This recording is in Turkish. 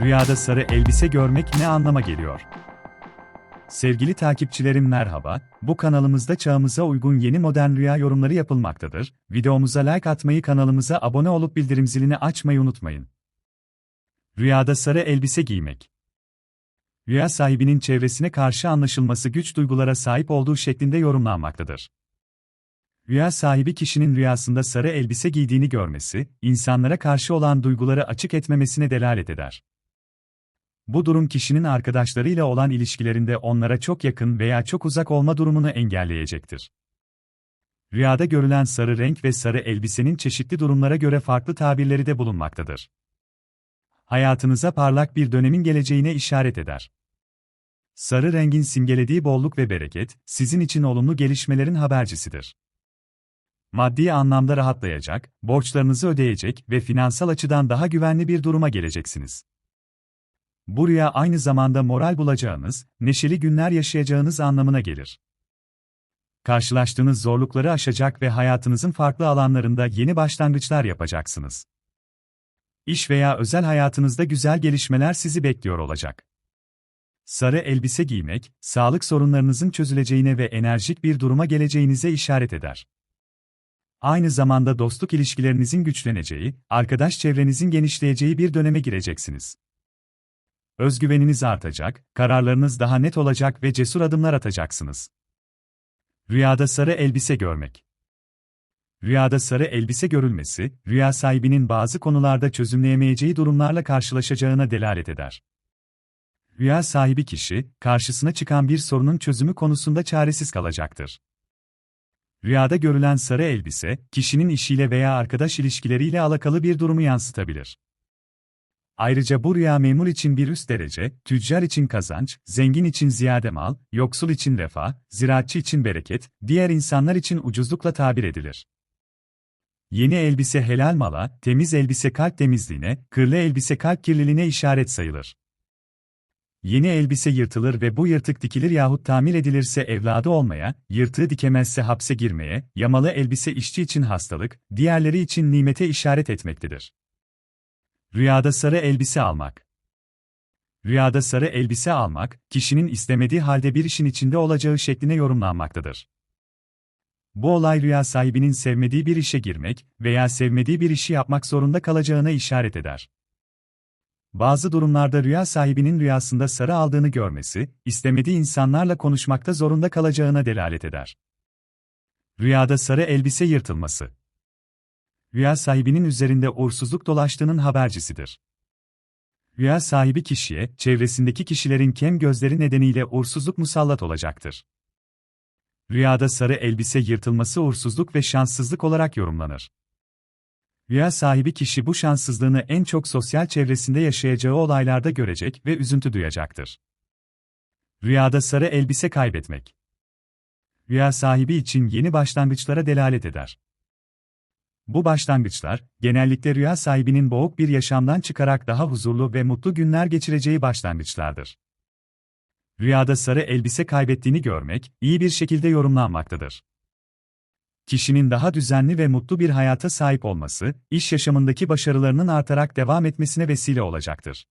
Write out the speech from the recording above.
Rüyada sarı elbise görmek ne anlama geliyor? Sevgili takipçilerim merhaba, bu kanalımızda çağımıza uygun yeni modern rüya yorumları yapılmaktadır. Videomuza like atmayı kanalımıza abone olup bildirim zilini açmayı unutmayın. Rüyada sarı elbise giymek. Rüya sahibinin çevresine karşı anlaşılması güç duygulara sahip olduğu şeklinde yorumlanmaktadır. Rüya sahibi kişinin rüyasında sarı elbise giydiğini görmesi, insanlara karşı olan duyguları açık etmemesine delalet eder. Bu durum kişinin arkadaşlarıyla olan ilişkilerinde onlara çok yakın veya çok uzak olma durumunu engelleyecektir. Rüyada görülen sarı renk ve sarı elbisenin çeşitli durumlara göre farklı tabirleri de bulunmaktadır. Hayatınıza parlak bir dönemin geleceğine işaret eder. Sarı rengin simgelediği bolluk ve bereket, sizin için olumlu gelişmelerin habercisidir. Maddi anlamda rahatlayacak, borçlarınızı ödeyecek ve finansal açıdan daha güvenli bir duruma geleceksiniz. Bu rüya aynı zamanda moral bulacağınız, neşeli günler yaşayacağınız anlamına gelir. Karşılaştığınız zorlukları aşacak ve hayatınızın farklı alanlarında yeni başlangıçlar yapacaksınız. İş veya özel hayatınızda güzel gelişmeler sizi bekliyor olacak. Sarı elbise giymek, sağlık sorunlarınızın çözüleceğine ve enerjik bir duruma geleceğinize işaret eder. Aynı zamanda dostluk ilişkilerinizin güçleneceği, arkadaş çevrenizin genişleyeceği bir döneme gireceksiniz. Özgüveniniz artacak, kararlarınız daha net olacak ve cesur adımlar atacaksınız. Rüyada sarı elbise görmek. Rüyada sarı elbise görülmesi, rüya sahibinin bazı konularda çözümleyemeyeceği durumlarla karşılaşacağına delalet eder. Rüya sahibi kişi, karşısına çıkan bir sorunun çözümü konusunda çaresiz kalacaktır. Rüyada görülen sarı elbise, kişinin işiyle veya arkadaş ilişkileriyle alakalı bir durumu yansıtabilir. Ayrıca bu rüya memur için bir üst derece, tüccar için kazanç, zengin için ziyade mal, yoksul için refah, ziraatçı için bereket, diğer insanlar için ucuzlukla tabir edilir. Yeni elbise helal mala, temiz elbise kalp temizliğine, kırlı elbise kalp kirliliğine işaret sayılır. Yeni elbise yırtılır ve bu yırtık dikilir yahut tamir edilirse evladı olmaya, yırtığı dikemezse hapse girmeye, yamalı elbise işçi için hastalık, diğerleri için nimete işaret etmektedir. Rüyada sarı elbise almak. Rüyada sarı elbise almak, kişinin istemediği halde bir işin içinde olacağı şekline yorumlanmaktadır. Bu olay rüya sahibinin sevmediği bir işe girmek veya sevmediği bir işi yapmak zorunda kalacağına işaret eder. Bazı durumlarda rüya sahibinin rüyasında sarı aldığını görmesi, istemediği insanlarla konuşmakta zorunda kalacağına delalet eder. Rüyada sarı elbise yırtılması rüya sahibinin üzerinde uğursuzluk dolaştığının habercisidir. Rüya sahibi kişiye, çevresindeki kişilerin kem gözleri nedeniyle uğursuzluk musallat olacaktır. Rüyada sarı elbise yırtılması uğursuzluk ve şanssızlık olarak yorumlanır. Rüya sahibi kişi bu şanssızlığını en çok sosyal çevresinde yaşayacağı olaylarda görecek ve üzüntü duyacaktır. Rüyada sarı elbise kaybetmek. Rüya sahibi için yeni başlangıçlara delalet eder. Bu başlangıçlar, genellikle rüya sahibinin boğuk bir yaşamdan çıkarak daha huzurlu ve mutlu günler geçireceği başlangıçlardır. Rüyada sarı elbise kaybettiğini görmek, iyi bir şekilde yorumlanmaktadır. Kişinin daha düzenli ve mutlu bir hayata sahip olması, iş yaşamındaki başarılarının artarak devam etmesine vesile olacaktır.